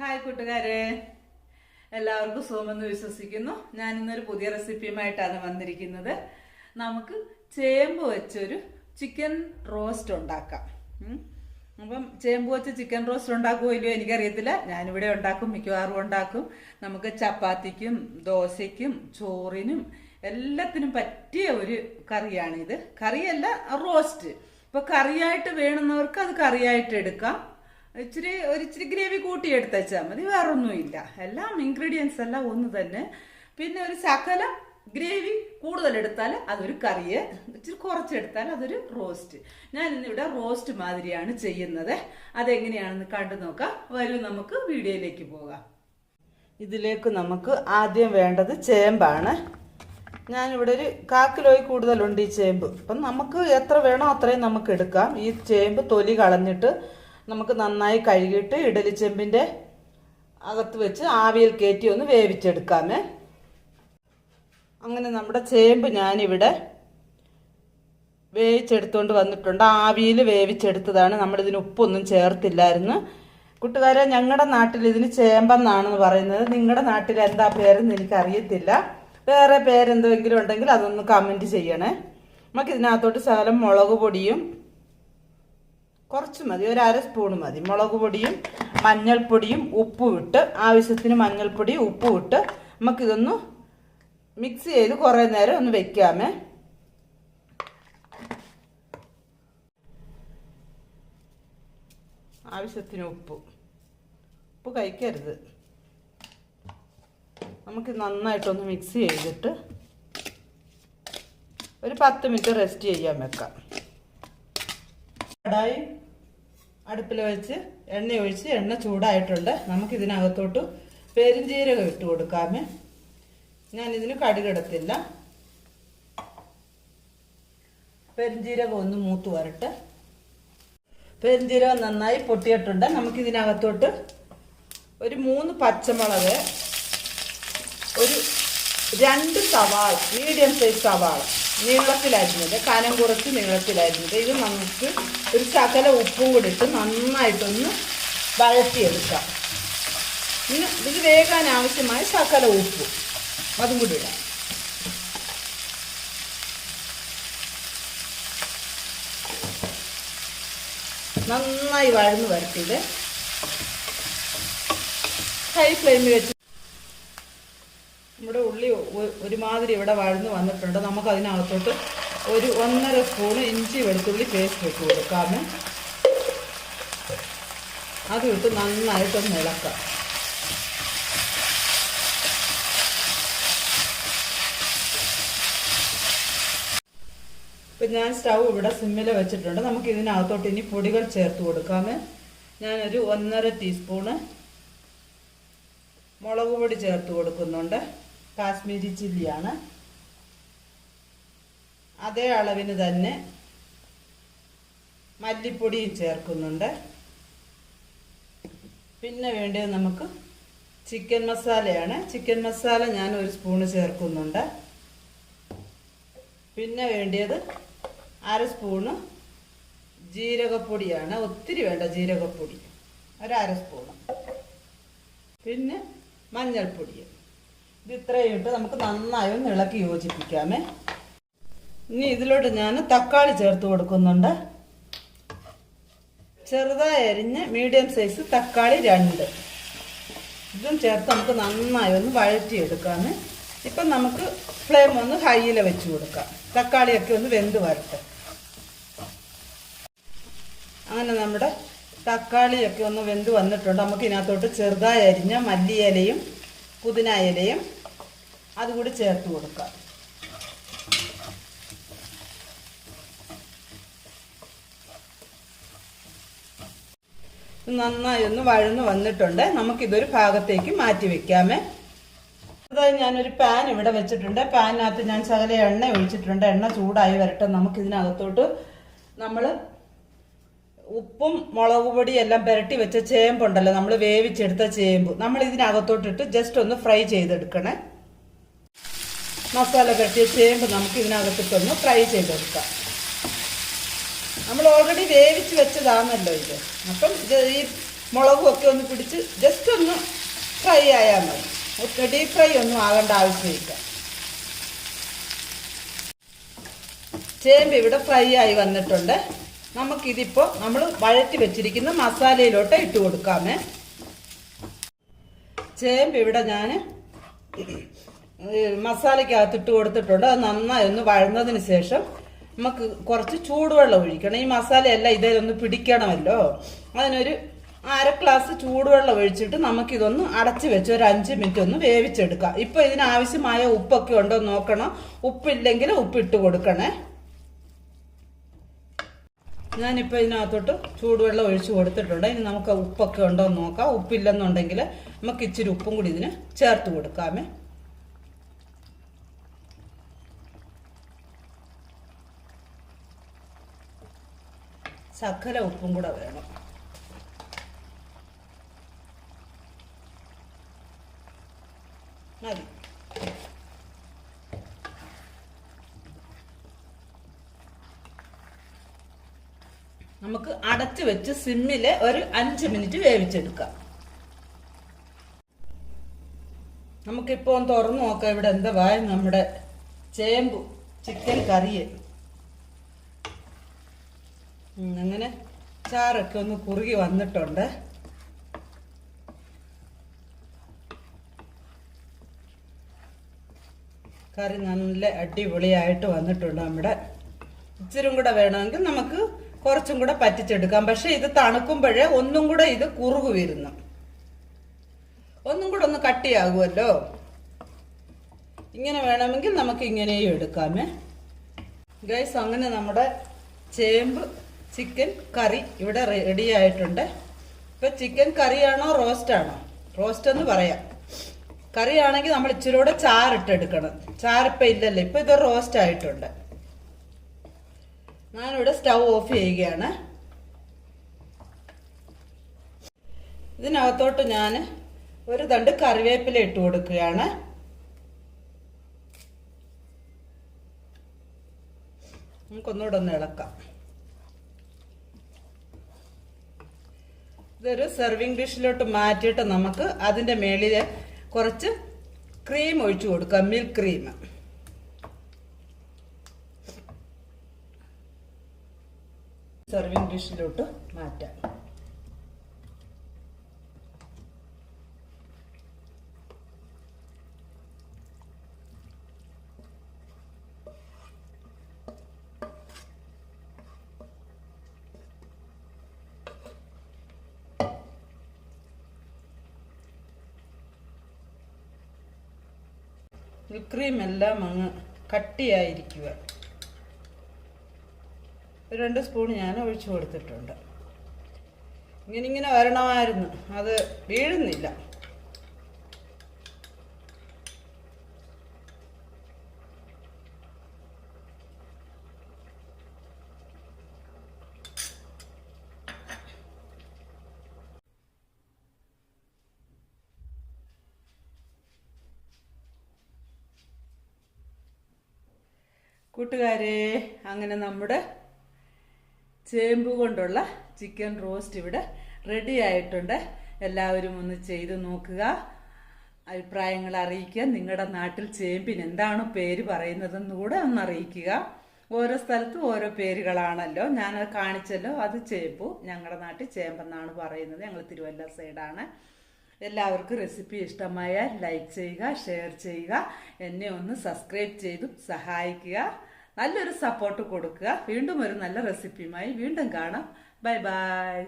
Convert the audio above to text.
Hi കൂട്ടുകാരെ. എല്ലാവർക്കും സുഖമെന്ന് വിശ്വസിക്കുന്നു. ഞാൻ ഇന്നൊരു പുതിയ റെസിപ്പിയുമായിട്ടാണ് വന്നിരിക്കുന്നത്. നമുക്ക് ചേമ്പ് വെച്ചൊരു ചിക്കൻ റോസ്റ്റ് ഉണ്ടാക്കാം. അപ്പം ചേമ്പ് വെച്ച് ചിക്കൻ റോസ്റ്റ് ഉണ്ടാക്കുമോ ഇല്ലയോ എനിക്കറിയത്തില്ല. ഞാനിവിടെ ഉണ്ടാക്കും മിക്കവാറും ഉണ്ടാക്കും. നമുക്ക് ചപ്പാത്തിക്കും ദോശയ്ക്കും ചോറിനും എല്ലാത്തിനും പറ്റിയ ഒരു കറിയാണിത്. കറിയല്ല റോസ്റ്റ്. ഇപ്പൊ കറിയായിട്ട് വേണമെന്നവർക്ക് അത് കറിയായിട്ട് എടുക്കാം. ഇച്ചിരി ഒരു ഇച്ചിരി ഗ്രേവി കൂട്ടി എടുത്തച്ചാൽ മതി വേറൊന്നുമില്ല. എല്ലാം ഇൻഗ്രീഡിയൻസ് എല്ലാം ഒന്ന് തന്നെ. പിന്നെ ഒരു ശകല ഗ്രേവി കൂടുതൽ എടുത്താൽ അതൊരു കറിയ്. ഇച്ചിരി കുറച്ചെടുത്താൽ അതൊരു റോസ്റ്റ് ഞാൻ ഇന്നിവിടെ റോസ്റ്റ് മാതിരിയാണ് ചെയ്യുന്നത്. അതെങ്ങനെയാണെന്ന് കണ്ടു നോക്കാം. വരും നമുക്ക് വീഡിയോയിലേക്ക് പോകാം. ഇതിലേക്ക് നമുക്ക് ആദ്യം വേണ്ടത് ചേമ്പാണ്. ഞാനിവിടെ ഒരു കാക്കിലോയി കൂടുതലുണ്ട് ഈ ചേമ്പ്. അപ്പം നമുക്ക് എത്ര വേണോ അത്രയും നമുക്ക് എടുക്കാം. ഈ ചേമ്പ് തൊലി കളഞ്ഞിട്ട് നമുക്ക് നന്നായി കഴുകിയിട്ട് ഇഡലി ചെമ്പിന്റെ അകത്ത് വെച്ച് ആവിയിൽ കയറ്റി ഒന്ന് വേവിച്ചെടുക്കാമേ. അങ്ങനെ നമ്മുടെ ചേമ്പ് ഞാനിവിടെ വേവിച്ചെടുത്തുകൊണ്ട് വന്നിട്ടുണ്ട്. ആവിയിൽ വേവിച്ചെടുത്തതാണ്. നമ്മളിതിന് ഉപ്പൊന്നും ചേർത്തില്ലായിരുന്നു. കൂട്ടുകാരെ ഞങ്ങളുടെ നാട്ടിൽ ഇതിന് ചേമ്പെന്നാണെന്ന് പറയുന്നത്. നിങ്ങളുടെ നാട്ടിൽ എന്താ പേരെന്ന് എനിക്കറിയത്തില്ല. വേറെ പേരെന്തെങ്കിലും ഉണ്ടെങ്കിൽ അതൊന്ന് കമന്റ് ചെയ്യണേ. നമുക്ക് ഇതിനകത്തോട്ട് ശകലം മുളക് പൊടിയും കുറച്ച് മതി. ഒരു അര സ്പൂൺ മതി. മുളക് പൊടിയും മഞ്ഞൾപ്പൊടിയും ഉപ്പും ഇട്ട് ആവശ്യത്തിന് മഞ്ഞൾപ്പൊടി ഉപ്പും ഇട്ട് നമുക്കിതൊന്ന് മിക്സ് ചെയ്ത് കുറേ നേരം ഒന്ന് വെക്കാമേ. ആവശ്യത്തിന് ഉപ്പ്. ഉപ്പ് കഴിക്കരുത്. നമുക്ക് നന്നായിട്ടൊന്ന് മിക്സ് ചെയ്തിട്ട് ഒരു പത്ത് മിനിറ്റ് റെസ്റ്റ് ചെയ്യാൻ വെക്കാം. കടായി അടുപ്പിൽ വെച്ച് എണ്ണ ഒഴിച്ച് എണ്ണ ചൂടായിട്ടുണ്ട്. നമുക്ക് ഇതിനകത്തോട്ട് പെരിഞ്ജീരകം ഇട്ട് കൊടുക്കാമേ. ഞാനിതിന് കടുകിടത്തില്ല. പെരിഞ്ജീരകം ഒന്ന് മൂത്ത് വരട്ടെ. പെരിഞ്ജീരകം നന്നായി പൊട്ടിയിട്ടുണ്ട്. നമുക്കിതിനകത്തോട്ട് ഒരു മൂന്ന് പച്ചമുളക് ഒരു രണ്ട് സവാള മീഡിയം സൈസ് സവാള നീളത്തിലായിരുന്നത് കനം കുറച്ച് നീളത്തിലായിരുന്നത്. ഇത് നമുക്ക് ഒരു ശകല ഉപ്പും കൂടി ഇട്ട് നന്നായിട്ടൊന്ന് വഴറ്റിയെടുക്കാം. ഇനി ഇത് വേകാൻ ആവശ്യമായ ശകല ഉപ്പ്. അതും കൂടി ഇടാം. നന്നായി വഴന്ന് വരട്ടിയത് ഹൈ ഫ്ലെയിമിൽ വെച്ച് ഉള്ളി ഒരുമാതിരി ഇവിടെ വഴന്ന് വന്നിട്ടുണ്ട്. നമുക്ക് അതിനകത്തോട്ട് ഒരു ഒന്നര സ്പൂണ് ഇഞ്ചി വെളുത്തുള്ളി പേസ്റ്റ് ഇട്ട് കൊടുക്കാമേ. അത് ഇട്ട് നന്നായിട്ടൊന്ന് ഇപ്പം ഞാൻ സ്റ്റൗ ഇവിടെ സിമ്മിൽ വെച്ചിട്ടുണ്ട്. നമുക്ക് ഇതിനകത്തോട്ട് ഇനി പൊടികൾ ചേർത്ത് കൊടുക്കാമേ. ഞാനൊരു ഒന്നര ടീസ്പൂണ് മുളക് പൊടി ചേർത്ത് കൊടുക്കുന്നുണ്ട്. കാശ്മീരി ചില്ലിയാണ്. അതേ അളവിന് തന്നെ മല്ലിപ്പൊടിയും ചേർക്കുന്നുണ്ട്. പിന്നെ വേണ്ടത് നമുക്ക് ചിക്കൻ മസാലയാണ്. ചിക്കൻ മസാല ഞാൻ ഒരു സ്പൂണ് ചേർക്കുന്നുണ്ട്. പിന്നെ വേണ്ടത് അര സ്പൂണ് ജീരകപ്പൊടിയാണ്. ഒത്തിരി വേണ്ട ജീരകപ്പൊടി. ഒരു അര സ്പൂണ്. പിന്നെ മഞ്ഞൾപ്പൊടി. ഇത് ഇത്രയും ഇട്ട് നമുക്ക് നന്നായി ഒന്ന് ഇളക്കി യോജിപ്പിക്കാമേ. ഇനി ഇതിലോട്ട് ഞാൻ തക്കാളി ചേർത്ത് കൊടുക്കുന്നുണ്ട്. ചെറുതായി അരിഞ്ഞ് മീഡിയം സൈസ് തക്കാളി രണ്ട്. ഇതും ചേർത്ത് നമുക്ക് നന്നായി ഒന്ന് വഴറ്റിയെടുക്കാമെന്ന് ഇപ്പം നമുക്ക് ഫ്ലെയിം ഒന്ന് ഹൈയിൽ വെച്ച് കൊടുക്കാം. തക്കാളിയൊക്കെ ഒന്ന് വെന്ത് വരട്ടെ. അങ്ങനെ നമ്മുടെ തക്കാളിയൊക്കെ ഒന്ന് വെന്ത് വന്നിട്ടുണ്ട്. നമുക്ക് ഇതിനകത്തോട്ട് ചെറുതായി അരിഞ്ഞ മല്ലിയിലയും പുതിന ഇലയും അതുകൂടി ചേർത്ത് കൊടുക്കാം നന്നായി ഒന്ന് വഴന്ന് വന്നിട്ടുണ്ട്. നമുക്കിതൊരു ഭാഗത്തേക്ക് മാറ്റി വെക്കാമേ. അതായത് ഞാനൊരു പാൻ ഇവിടെ വെച്ചിട്ടുണ്ട്. പാനിനകത്ത് ഞാൻ സകല എണ്ണ ഒഴിച്ചിട്ടുണ്ട്. എണ്ണ ചൂടായി വരട്ടെ. നമുക്കിതിനകത്തോട്ട് നമ്മൾ ഉപ്പും മുളക് എല്ലാം പുരട്ടി വെച്ച ചേമ്പുണ്ടല്ലോ. നമ്മൾ വേവിച്ചെടുത്ത ചേമ്പ്. നമ്മൾ ഇതിനകത്തോട്ടിട്ട് ജസ്റ്റ് ഒന്ന് ഫ്രൈ ചെയ്തെടുക്കണേ. മസാല പുരട്ടിയ ചേമ്പ് നമുക്ക് ഇതിനകത്തിട്ടൊന്ന് ഫ്രൈ ചെയ്തെടുക്കാം. നമ്മൾ ഓൾറെഡി വേവിച്ച് വെച്ചതാണല്ലോ ഇത്. അപ്പം ഈ മുളകും ഒക്കെ ഒന്ന് പിടിച്ച് ജസ്റ്റ് ഒന്ന് ഫ്രൈ ആയാൽ മതി. ഡീപ് ഫ്രൈ ഒന്നും ആകേണ്ട ആവശ്യമില്ല. ചേമ്പ് ഇവിടെ ഫ്രൈ ആയി വന്നിട്ടുണ്ട്. നമുക്കിതിപ്പോൾ നമ്മൾ വഴറ്റി വെച്ചിരിക്കുന്ന മസാലയിലോട്ട് ഇട്ട് കൊടുക്കാമേ. ചേമ്പ് ഇവിടെ ഞാൻ മസാലയ്ക്കകത്ത് ഇട്ട് കൊടുത്തിട്ടുണ്ട്. അത് നന്നായി ഒന്ന് വഴന്നതിന് ശേഷം നമുക്ക് കുറച്ച് ചൂടുവെള്ളം ഒഴിക്കണം. ഈ മസാലയല്ല ഇതൊന്ന് പിടിക്കണമല്ലോ. അതിനൊരു അര ഗ്ലാസ് ചൂടുവെള്ളം ഒഴിച്ചിട്ട് നമുക്കിതൊന്ന് അടച്ച് വെച്ച് ഒരു അഞ്ച് മിനിറ്റ് ഒന്ന് വേവിച്ചെടുക്കാം. ഇപ്പൊ ഇതിനാവശ്യമായ ഉപ്പൊക്കെ ഉണ്ടോ നോക്കണം. ഉപ്പില്ലെങ്കിൽ ഉപ്പിട്ട് കൊടുക്കണേ. ഞാനിപ്പോൾ ഇതിനകത്തോട്ട് ചൂടുവെള്ളം ഒഴിച്ച് കൊടുത്തിട്ടുണ്ട്. ഇനി നമുക്ക് ഉപ്പൊക്കെ ഉണ്ടോ എന്ന് നോക്കാം. ഉപ്പില്ലെന്നുണ്ടെങ്കിൽ നമുക്ക് ഇച്ചിരി ഉപ്പും കൂടി ഇതിന് ചേർത്ത് കൊടുക്കാമേ. ശകല ഉപ്പും കൂടെ വേണം. മതി. നമുക്ക് അടച്ചു വെച്ച് സിമ്മിൽ ഒരു അഞ്ച് മിനിറ്റ് വേവിച്ചെടുക്കാം. നമുക്കിപ്പോ ഒന്ന് തുറന്നു നോക്കാം ഇവിടെ എന്താ വായ നമ്മുടെ ചേമ്പ് ചിക്കൻ കറിയ്. അങ്ങനെ ചാറൊക്കെ ഒന്ന് കുറുകി വന്നിട്ടുണ്ട്. കറി നല്ല അടിപൊളിയായിട്ട് വന്നിട്ടുണ്ട് നമ്മുടെ. ഇച്ചിരും കൂടെ വേണമെങ്കിൽ നമുക്ക് കുറച്ചും കൂടെ പറ്റിച്ചെടുക്കാം. പക്ഷെ ഇത് തണുക്കുമ്പോഴേ ഒന്നും കൂടെ ഇത് കുറുകു വരുന്നു. ഒന്നും കൂടെ ഒന്ന് കട്ടിയാകുമല്ലോ. ഇങ്ങനെ വേണമെങ്കിൽ നമുക്ക് ഇങ്ങനെയും എടുക്കാമേ. ഗൈസ് അങ്ങനെ നമ്മുടെ ചേമ്പ് ചിക്കൻ കറി ഇവിടെ റെഡി ആയിട്ടുണ്ട്. ഇപ്പം ചിക്കൻ കറിയാണോ റോസ്റ്റ് ആണോ? റോസ്റ്റ് എന്ന് പറയാം. കറിയാണെങ്കിൽ നമ്മൾ ഇച്ചിരി കൂടെ ചാറിട്ടെടുക്കണം. ചാറിപ്പം ഇല്ലല്ലോ ഇപ്പം ഇത് റോസ്റ്റ് ആയിട്ടുണ്ട്. ഞാനിവിടെ സ്റ്റൗ ഓഫ് ചെയ്യുകയാണ്. ഇതിനകത്തോട്ട് ഞാൻ ഒരു തണ്ട് കറിവേപ്പില ഇട്ട് കൊടുക്കുകയാണ്. നമുക്കൊന്നുകൂടെ ഒന്ന് ഇളക്കാം. ഇതൊരു സെർവിങ് ഡിഷിലോട്ട് മാറ്റിയിട്ട് നമുക്ക് അതിന്റെ മേളിൽ കുറച്ച് ക്രീം ഒഴിച്ചു കൊടുക്കാം മിൽക്ക് ക്രീം സെർവിങ് ഡിഷിലോട്ട് മാറ്റാം. മിൽക്ക് ക്രീം എല്ലാം അങ്ങ് കട്ടിയായിരിക്കുക ഒരു രണ്ട് സ്പൂൺ ഞാൻ ഒഴിച്ചു കൊടുത്തിട്ടുണ്ട്. ഇങ്ങനെ ഇങ്ങനെ വരണമായിരുന്നു. അത് വീഴുന്നില്ല. കൂട്ടുകാരെ അങ്ങനെ നമ്മുടെ ചേമ്പ് കൊണ്ടുള്ള ചിക്കൻ റോസ്റ്റ് ഇവിടെ റെഡി ആയിട്ടുണ്ട്. എല്ലാവരും ഒന്ന് ചെയ്ത് നോക്കുക. അഭിപ്രായങ്ങൾ അറിയിക്കുക. നിങ്ങളുടെ നാട്ടിൽ ചേമ്പിന് എന്താണ് പേര് പറയുന്നതെന്ന് കൂടെ ഒന്ന് അറിയിക്കുക. ഓരോ സ്ഥലത്തും ഓരോ പേരുകളാണല്ലോ. ഞാനത് കാണിച്ചല്ലോ. അത് ചേമ്പു. ഞങ്ങളുടെ നാട്ടിൽ ചേമ്പെന്നാണ് പറയുന്നത്. ഞങ്ങൾ തിരുവല്ല സൈഡാണ്. എല്ലാവർക്കും റെസിപ്പി ഇഷ്ടമായാൽ ലൈക്ക് ചെയ്യുക ഷെയർ ചെയ്യുക. എന്നെ ഒന്ന് സബ്സ്ക്രൈബ് ചെയ്തു സഹായിക്കുക. നല്ലൊരു സപ്പോർട്ട് കൊടുക്കുക. വീണ്ടും ഒരു നല്ല റെസിപ്പിയുമായി വീണ്ടും കാണാം. Bye bye